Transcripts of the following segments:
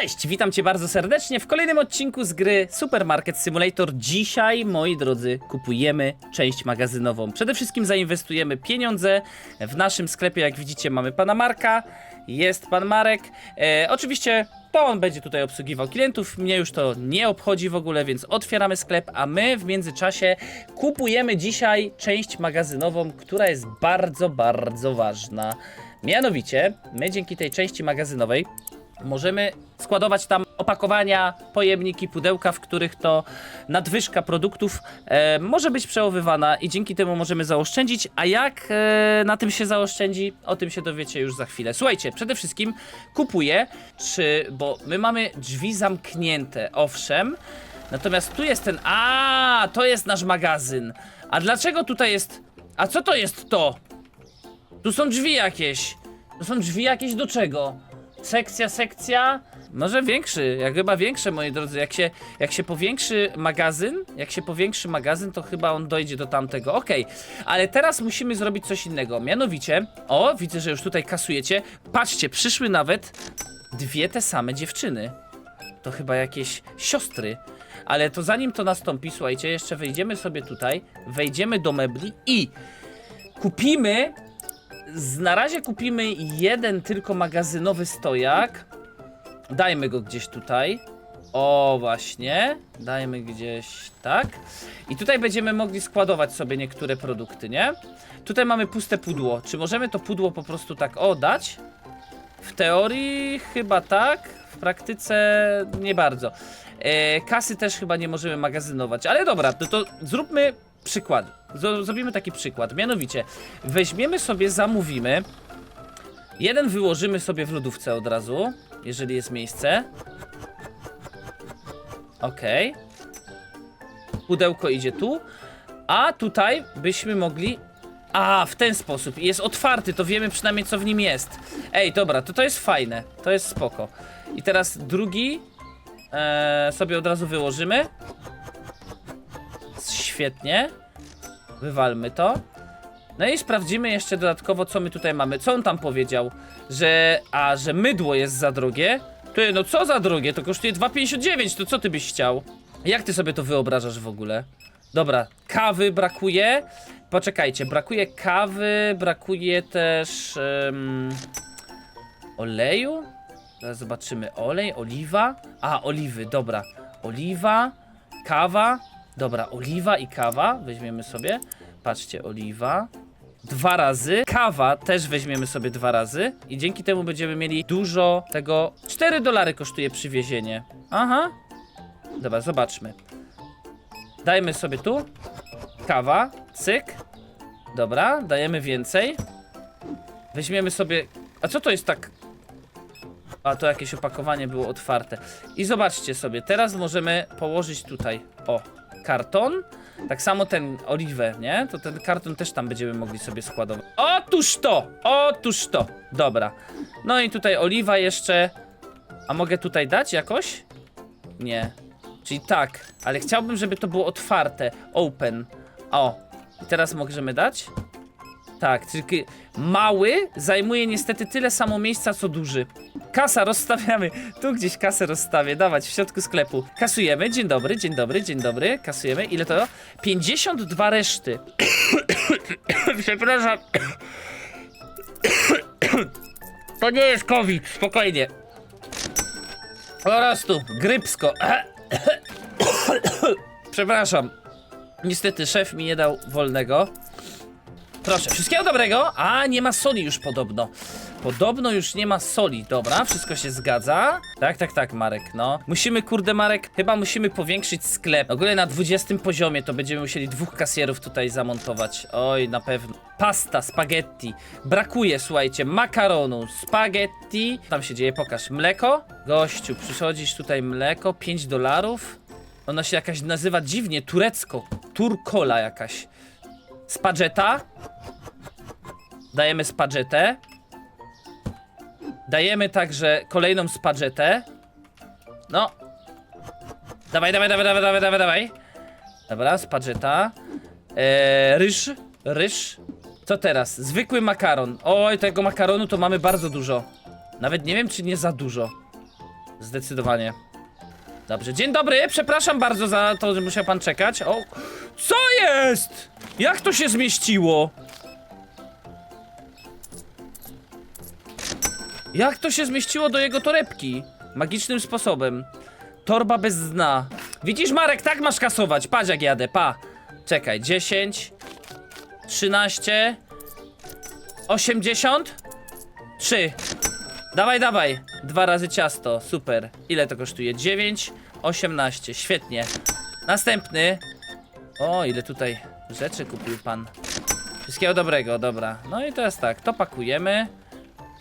Cześć, witam Cię bardzo serdecznie w kolejnym odcinku z gry Supermarket Simulator. Dzisiaj, moi drodzy, kupujemy część magazynową. Przede wszystkim zainwestujemy pieniądze. W naszym sklepie, jak widzicie, mamy pana Marka, jest pan Marek. E, oczywiście to on będzie tutaj obsługiwał klientów. Mnie już to nie obchodzi w ogóle, więc otwieramy sklep, a my w międzyczasie kupujemy dzisiaj część magazynową, która jest bardzo, bardzo ważna. Mianowicie, my dzięki tej części magazynowej Możemy składować tam opakowania, pojemniki, pudełka, w których to nadwyżka produktów e, może być przechowywana i dzięki temu możemy zaoszczędzić. A jak e, na tym się zaoszczędzi, o tym się dowiecie już za chwilę. Słuchajcie, przede wszystkim kupuję, czy, bo my mamy drzwi zamknięte, owszem, natomiast tu jest ten, a to jest nasz magazyn. A dlaczego tutaj jest, a co to jest to? Tu są drzwi jakieś. To są drzwi jakieś do czego? Sekcja, sekcja. Może większy, jak chyba większe, moi drodzy. Jak się, jak się powiększy magazyn, jak się powiększy magazyn, to chyba on dojdzie do tamtego. Okej, ale teraz musimy zrobić coś innego. Mianowicie, o, widzę, że już tutaj kasujecie. Patrzcie, przyszły nawet dwie te same dziewczyny. To chyba jakieś siostry. Ale to zanim to nastąpi, słuchajcie, jeszcze wejdziemy sobie tutaj, wejdziemy do mebli i kupimy z, na razie kupimy jeden tylko magazynowy stojak. Dajmy go gdzieś tutaj. O, właśnie. Dajmy gdzieś tak. I tutaj będziemy mogli składować sobie niektóre produkty, nie? Tutaj mamy puste pudło. Czy możemy to pudło po prostu tak o dać? W teorii chyba tak, w praktyce nie bardzo. E, kasy też chyba nie możemy magazynować, ale dobra, no to zróbmy przykład. Zrobimy taki przykład. Mianowicie, weźmiemy sobie, zamówimy. Jeden wyłożymy sobie w lodówce od razu, jeżeli jest miejsce. Okej. Pudełko idzie tu. A tutaj byśmy mogli a, w ten sposób. Jest otwarty, to wiemy przynajmniej co w nim jest. Ej, dobra, to to jest fajne. To jest spoko. I teraz drugi e, sobie od razu wyłożymy. Świetnie. Wywalmy to. No i sprawdzimy jeszcze dodatkowo, co my tutaj mamy. Co on tam powiedział? Że. A, że mydło jest za drogie? Ty, no co za drogie? To kosztuje 2,59. To co ty byś chciał? Jak ty sobie to wyobrażasz w ogóle? Dobra, kawy brakuje. Poczekajcie, brakuje kawy, brakuje też em, oleju. Zaraz zobaczymy. Olej, oliwa. A, oliwy, dobra. Oliwa, kawa. Dobra, oliwa i kawa. Weźmiemy sobie. Patrzcie, oliwa. Dwa razy. Kawa też weźmiemy sobie dwa razy. I dzięki temu będziemy mieli dużo tego. 4 dolary kosztuje przywiezienie. Aha. Dobra, zobaczmy. Dajmy sobie tu. Kawa, cyk. Dobra, dajemy więcej. Weźmiemy sobie. A co to jest tak? A to jakieś opakowanie było otwarte. I zobaczcie sobie, teraz możemy położyć tutaj. O, karton. Tak samo ten oliwę, nie? To ten karton też tam będziemy mogli sobie składować. Otóż to! Otóż to! Dobra. No i tutaj oliwa jeszcze. A mogę tutaj dać jakoś? Nie. Czyli tak, ale chciałbym, żeby to było otwarte. Open. O. I teraz możemy dać? Tak, tylko mały zajmuje niestety tyle samo miejsca, co duży. Kasa rozstawiamy. Tu gdzieś kasę rozstawię. Dawać w środku sklepu. Kasujemy. Dzień dobry, dzień dobry, dzień dobry. Kasujemy. Ile to? 52 reszty. Przepraszam. To nie jest COVID, spokojnie. Po prostu, grypsko. Przepraszam. Niestety szef mi nie dał wolnego. Proszę, wszystkiego dobrego. A, nie ma soli już podobno. Podobno już nie ma soli. Dobra, wszystko się zgadza. Tak, tak, tak, Marek, no. Musimy, kurde, Marek, chyba musimy powiększyć sklep. W ogóle na 20 poziomie to będziemy musieli dwóch kasjerów tutaj zamontować. Oj, na pewno. Pasta, spaghetti. Brakuje, słuchajcie, makaronu, spaghetti. Tam się dzieje? Pokaż. Mleko? Gościu, przychodzisz tutaj mleko, 5 dolarów. Ona się jakaś nazywa dziwnie, turecko. Turkola jakaś. Spagetta. Dajemy spaghettę. Dajemy także kolejną spaghettę. No. Dawaj, dawaj, dawaj, dawaj, dawaj, dawaj, dawaj. Dobra, spagetta. Eee, ryż, ryż. Co teraz? Zwykły makaron. Oj, tego makaronu to mamy bardzo dużo. Nawet nie wiem, czy nie za dużo. Zdecydowanie. Dobrze, dzień dobry, przepraszam bardzo za to, że musiał pan czekać. O, co jest? Jak to się zmieściło? Jak to się zmieściło do jego torebki? Magicznym sposobem. Torba bez dna. Widzisz, Marek, tak masz kasować. Patrz jak jadę, pa. Czekaj, 10, 13, 80, 3. Dawaj, dawaj. Dwa razy ciasto, super. Ile to kosztuje? 9, 18, świetnie. Następny. O, ile tutaj rzeczy kupił pan. Wszystkiego dobrego, dobra. No i teraz tak, to pakujemy.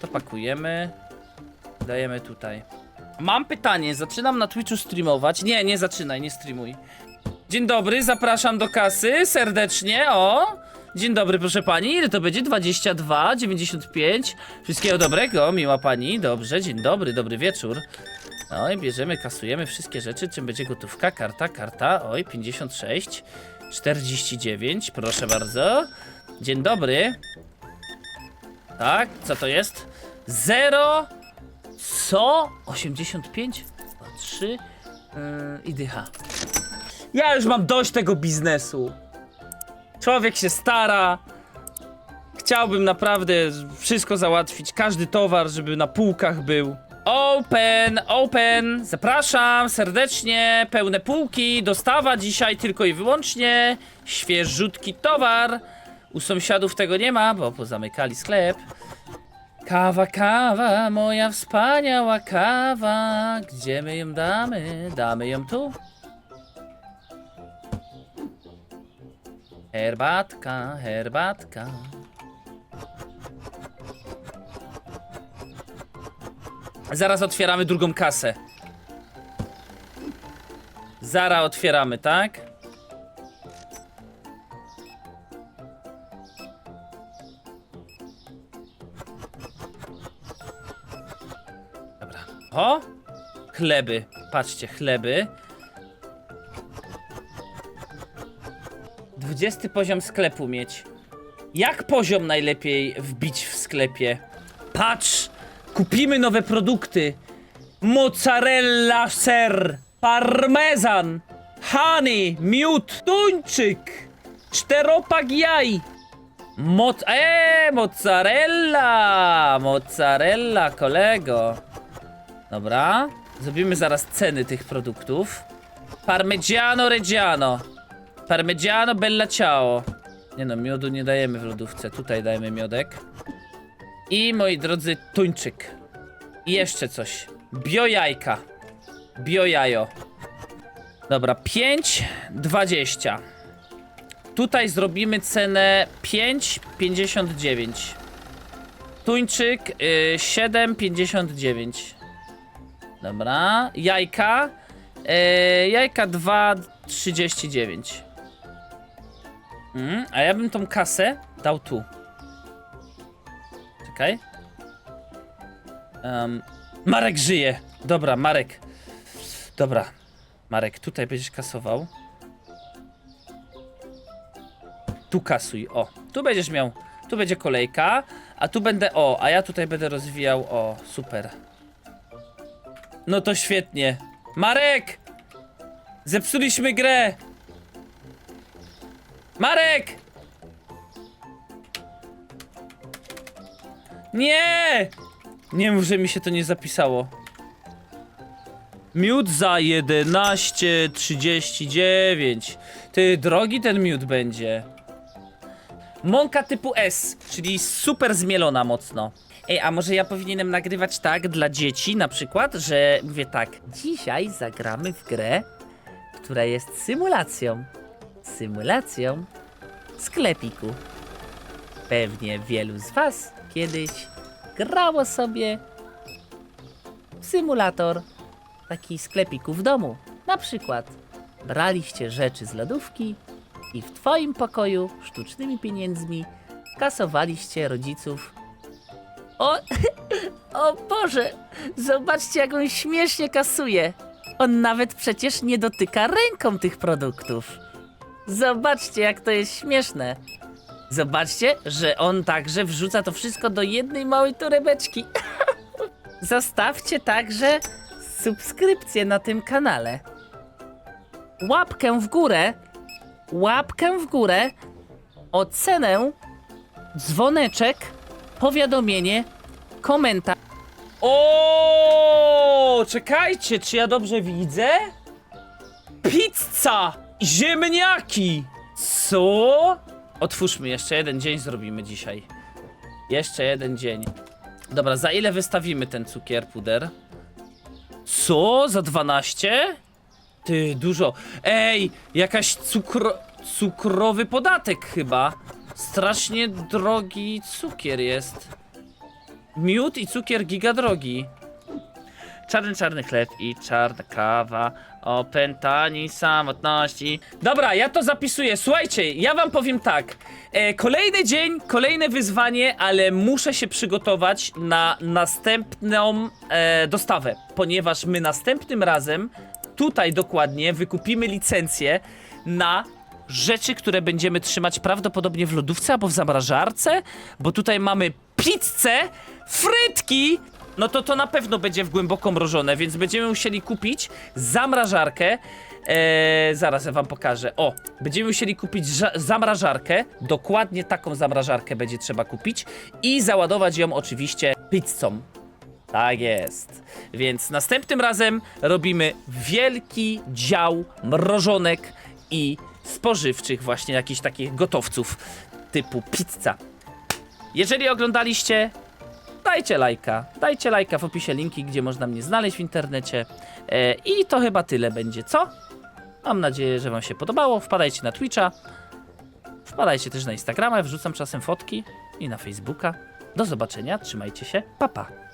To pakujemy. Dajemy tutaj. Mam pytanie, zaczynam na Twitchu streamować. Nie, nie zaczynaj, nie streamuj. Dzień dobry, zapraszam do kasy serdecznie. O! Dzień dobry, proszę pani. Ile to będzie? 22, 95. Wszystkiego dobrego, miła pani. Dobrze, dzień dobry, dobry wieczór. No i bierzemy, kasujemy wszystkie rzeczy. Czym będzie gotówka? Karta, karta. Oj, 56, 49. Proszę bardzo. Dzień dobry. Tak, co to jest? 0. Co? 85? 3 yy, i dycha. Ja już mam dość tego biznesu. Człowiek się stara. Chciałbym naprawdę wszystko załatwić, każdy towar, żeby na półkach był. Open, open, zapraszam serdecznie, pełne półki, dostawa dzisiaj tylko i wyłącznie, świeżutki towar. U sąsiadów tego nie ma, bo pozamykali sklep. Kawa, kawa, moja wspaniała kawa, gdzie my ją damy? Damy ją tu. Herbatka, herbatka. Zaraz otwieramy drugą kasę. Zara otwieramy, tak? Dobra. O! Chleby. Patrzcie, chleby. 20 poziom sklepu mieć. Jak poziom najlepiej wbić w sklepie? Patrz! Kupimy nowe produkty. Mozzarella ser, parmezan, honey, miód, tuńczyk, czteropak jaj. Moc... Eee, mozzarella! Mozzarella, kolego. Dobra. Zrobimy zaraz ceny tych produktów. Parmigiano Reggiano. Parmigiano Bella Ciao. Nie no, miodu nie dajemy w lodówce. Tutaj dajemy miodek. I moi drodzy, tuńczyk. I jeszcze coś. Biojajka. Biojajo. Dobra, 5, 20. Tutaj zrobimy cenę 5,59. Tuńczyk y, 7,59. Dobra, jajka. Y, jajka 2,39. Mm, a ja bym tą kasę dał tu. Czekaj. Em, Marek żyje. Dobra, Marek. Dobra. Marek, tutaj będziesz kasował. Tu kasuj, o. Tu będziesz miał, tu będzie kolejka, a tu będę, o, a ja tutaj będę rozwijał, o, super. No to świetnie. Marek! Zepsuliśmy grę! Marek! Nie! Nie mów, że mi się to nie zapisało. Miód za 11,39. Ty, drogi ten miód będzie. Mąka typu S, czyli super zmielona mocno. Ej, a może ja powinienem nagrywać tak dla dzieci na przykład, że mówię tak. Dzisiaj zagramy w grę, która jest symulacją. Symulacją sklepiku. Pewnie wielu z was kiedyś grało sobie w symulator taki sklepiku w domu. Na przykład braliście rzeczy z lodówki i w twoim pokoju sztucznymi pieniędzmi kasowaliście rodziców. O, o Boże, zobaczcie jak on śmiesznie kasuje. On nawet przecież nie dotyka ręką tych produktów. Zobaczcie jak to jest śmieszne. Zobaczcie, że on także wrzuca to wszystko do jednej małej torebeczki. Zostawcie także subskrypcję na tym kanale. Łapkę w górę, łapkę w górę, ocenę, dzwoneczek, powiadomienie, komentarz. O, czekajcie, czy ja dobrze widzę? Pizza! Ziemniaki! Co? Otwórzmy, jeszcze jeden dzień zrobimy dzisiaj. Jeszcze jeden dzień. Dobra, za ile wystawimy ten cukier, puder? Co? Za 12? Ty, dużo. Ej, jakaś cukro... cukrowy podatek chyba. Strasznie drogi cukier jest. Miód i cukier giga drogi. Czarny, czarny chleb i czarna kawa. Opętani samotności. Dobra, ja to zapisuję. Słuchajcie, ja wam powiem tak. E, kolejny dzień, kolejne wyzwanie, ale muszę się przygotować na następną e, dostawę, ponieważ my następnym razem, tutaj dokładnie, wykupimy licencję na rzeczy, które będziemy trzymać prawdopodobnie w lodówce albo w zamrażarce, bo tutaj mamy pizzę, frytki, no to to na pewno będzie w głęboko mrożone, więc będziemy musieli kupić zamrażarkę. Eee, zaraz ja wam pokażę. O, będziemy musieli kupić ża- zamrażarkę. Dokładnie taką zamrażarkę będzie trzeba kupić i załadować ją oczywiście pizzą. Tak jest. Więc następnym razem robimy wielki dział mrożonek i spożywczych, właśnie jakichś takich gotowców typu pizza. Jeżeli oglądaliście, dajcie lajka. Dajcie lajka w opisie linki, gdzie można mnie znaleźć w internecie. E, I to chyba tyle będzie, co? Mam nadzieję, że Wam się podobało. Wpadajcie na Twitcha. Wpadajcie też na Instagrama, wrzucam czasem fotki i na Facebooka. Do zobaczenia, trzymajcie się, pa pa.